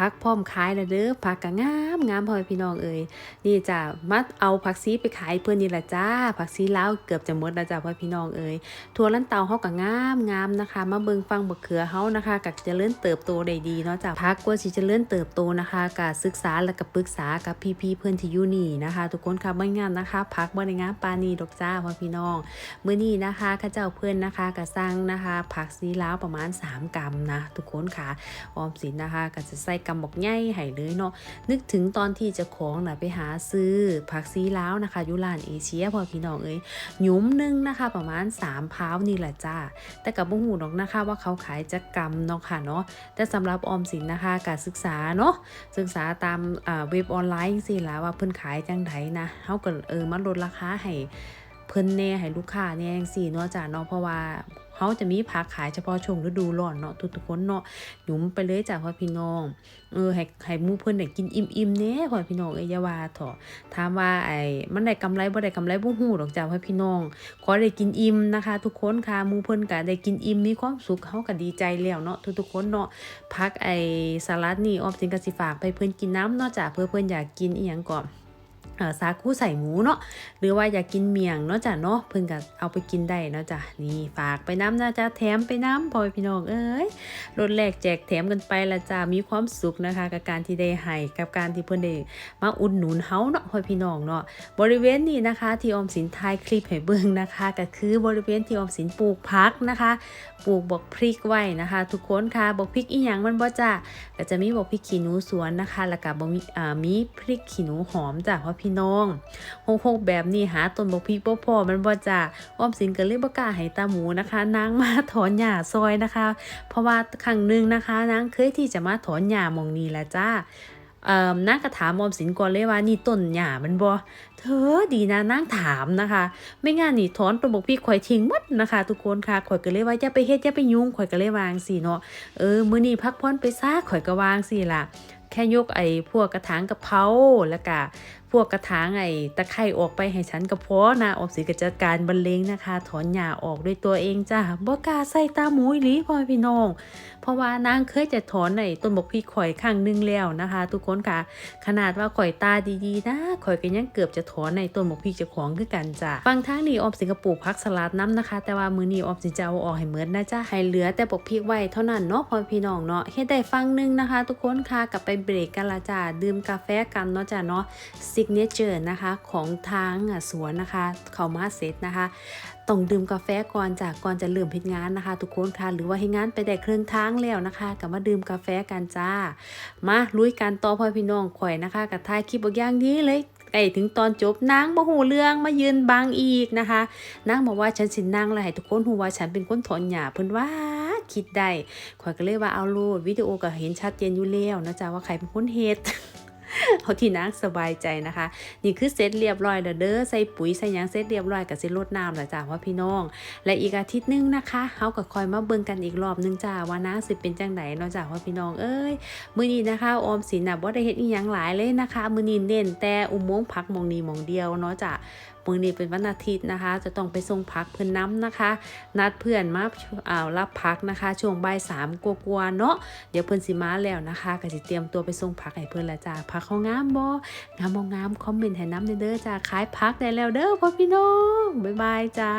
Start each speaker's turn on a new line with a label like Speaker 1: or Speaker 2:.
Speaker 1: พักพร้อมขายแล้วเด้อผักก็งามงามพ่อพี่น้องเอ่ยนี่จ้ะมาเอาผักซีไปขายเพื่อนนี่ละจ้าผักซีแลาวเกือบจะหมดแล้วจ้ะพ่อพี่น้องเอ่ยทั่วลันเตาเฮาก็งามงามนะคะ มาเบิ่งฟังบักเขือเฮานะคะก็เจริญเติบโตได้ดีเนาะจ้ะผักกว่าสิเจริญเติบโตนะคะก็ศึกษาแล้วก็ปรึกษากับพี่ๆเพื่อนที่อยู่นี่นะคะ ทุกคนค่ะบ่งานนะคะผักบ่ได้งามปานนี้ดอกจ้าพ่อพี่น้องมื้อนี้นะคะข้าเจ้าเพื่อนนะคะก็สั่งนะคะผักซีแลาวประมาณ 3กรัมนะทุกคนค่ะออมสินนะคะก็จะใส่กำบอกใหญ่ให้เลยเนาะนึกถึงตอนที่จะของนะไปหาซื้อผักซีลาวนะคะยุลานเอเชียพอพี่น้องเอ้ยหยุมหนึงนะคะ ประมาณ3พาวนี่แหละจ้าแต่กับบ่ฮู้ดอกนะคะว่าเขาขายจักกรัมเนาะค่ะเนาะแต่สำหรับออมสินนะคะการศึกษาเนาะศึกษาตามเว็บออนไลน์จังซี่ล่ะว่าเพิ่นขายจังไดนะเฮาก็เออมาลดราคาให้เพิ่นแน่ให้ลูกค้าแน่จังซี่เนาะจ้ะเนาะเพราะว่า เขาจะมีผักขายเฉพาะช่วงฤดูร้อนเนาะทุกๆคนเนาะหยุมไปเลยจ้ะพ่อพี่น้อง เออให้ให้มู่เพิ่นได้กินอิ่มๆแน่พ่อพี่น้องเอ้ยอย่าวาเถอะถามว่าไอ้มันได้กำไรบ่ได้กำไรบ่ฮู้ดอกจ้ะพ่อพี่น้อง ขอได้กินอิ่มนะคะ ทุกคนค่ะมู่เพิ่นก็ได้กินอิ่มมีความสุขเฮาก็ดีใจแล้วเนาะทุกๆคนเนาะผักไอ้สลัดนี่ออมสินก็สิฝากไปเพิ่นกินน้ำเนาะจ้ะเพื่อเพิ่นอยากกินอีหยังก่อน เออสาคูใส่หมูเนาะหรือว่าอยากกินเมียงเนาะจ้ะเนาะเพิ่นก็เอาไปกินได้เนาะจ้ะนี่ฝากไปน้ำนะจ้ะแถมไปน้ำพ่อแม่พี่น้องเอ้ยรถแรกแจกแถมกันไปละจ้ะมีความสุขนะคะ กับการที่ได้ให้กับการที่เพิ่นได้มาอุดหนุนเฮาเนาะพ่อแม่พี่น้องเนาะบริเวณนี้นะคะ ที่ออมสินถ่ายคลิปให้เบิ่งนะคะ ก็คือบริเวณที่ออมสินปลูกพักนะคะปลูกบอกพริกไว้นะคะ ทุกคนค่ะบอกพริกอีหยังมันบ่จ้ะก็จะมีบอกพริกขี้หนูสวนนะคะ แล้วก็บมีอ่ามีพริกขี้หนูหอมจ้ะพ่อพี่น้องโฮกๆแบบนี้หาต้นบกพริกบ่พอมันบ่จ้ะอ้อมสินก็เลยบ่กล้าให้ตาหมูนะคะ นางมาถอนหญ้าซอยนะคะ เพราะว่าครั้งหนึ่งนะคะนางเคยที่จะมาถอนหญ้ามองนี้แหละจ้าเอ่อนางก็ถามอมสินก่อนเลยว่านี่ต้นหญ้ามันบ่เธอดีนะนางถามนะคะ ไม่งั้นนี่ถอนต้นบอกพริกข่อยทิ้งหมดนะคะ ทุกคนค่ะข่อยก็เลยว่าอย่าไปเฮ็ดอย่าไปยุ่งข่อยก็เลยวางสิเนาะเออมื้อนี้พักผ่อนไปซะข่อยก็วางสิล่ะแค่ยกไอ้พวกกระถางกระเพราแล้วก็ พวกกระถางไอ้ตะไคร่ออกไปให้ฉันก็พอนะออกสิก็จัดการบรรเลงนะคะ ถอนหญ้าออกด้วยตัวเองจ้าบ่กล้าใส่ตาหมูหลีพ่อพี่น้อง เพราะว่านางเคยจะถอนไอ้ต้นบกพริกข่อยข้างนึงแล้วนะคะ ทุกคนค่ะ ขนาดว่าข่อยตาดีๆนะข่อยก็ยังเกือบจะถอนในต้นบกพริกเจ้าของคือกันจ้ะฟังทางนี้ออมสิงคโปร์พักสลัดน้ำนะคะ แต่ว่ามือนี้ออมสิจะเอาออกให้เหมือนนะจ้ะให้เหลือแต่บกพริกไว้เท่านั้นเนาะพ่อพี่น้องเนาะเฮ็ดได้ฟังนึงนะคะ ทุกคนค่ะกลับไปเบรกกันละจ้ะดื่มกาแฟกันเนาะจ้ะเนาะซิกเนเจอร์นะคะของทางสวนนะคะเขามาเซตนะคะต้องดื่มกาแฟก่อนจากก่อนจะเริ่มเฮ็ดงานนะคะ ทุกคนค่ะหรือว่าเฮ็ดงานไปได้ครึ่องทางแล้วนะคะก็มาดื่มกาแฟกันจ้า มาลุยกันต่อพ่อพี่น้องข่อยนะคะกับท้ายคลิปบอกอย่างนี้เลยไอ้ถึงตอนจบนางบ่หูเรื่องมายืนบังอีกนะคะนางบอกว่าฉันสินนางแล้วให้ทุกคนหูว่าฉันเป็นคนถอนหญ้าเพิ่นว่าคิดได้ข่อยก็เลยว่าเอาโลดวิดีโอก็เห็นชัดเจนอยู่แล้วนะจ๊ะว่าใครเป็นคนเฮ็ด เอาที่นางสบายใจนะคะ นี่คือเซตเรียบร้อยแล้วเด้อใส่ปุ๋ยใส่ยางเซตเรียบร้อยกับเสร็จรดน้ำแล้วจ้าว่าพี่น้อง และอีกอาทิตย์หนึงนะคะเขาก็คอยมาเบิ่งกันอีกรอบหนึงจ้าว่านาสิเป็นจังไดเนาะจ้าว่าพี่น้องเอ้ยมื้อนี้นะคะออมสินน่ะบ่ได้เฮ็ดอีหยังหลายเลยนะคะ มื้อนี้เน้นแต่อุโมงค์พักมองนี้มองเดียวเนาะจ้า มื้อนี้เป็นวันอาทิตย์นะคะ จะต้องไปส่งพักเพิ่นน้ำนะคะ นัดเพื่อนมาอ่ารับพักนะคะ ช่วงบ่ายสามกลัวๆเนาะเดี๋ยวเพื่อนสิมาแล้วนะคะก็จะเตรียมตัวไปส่งพักให้เพื่อนละจ้าพักเขางามบ่งามบ่งามคอมเมนต์ให้น้ำเด้อจ้าขายพักได้แล้วเด้อพ่อพี่น้องบ๊ายบายจ้า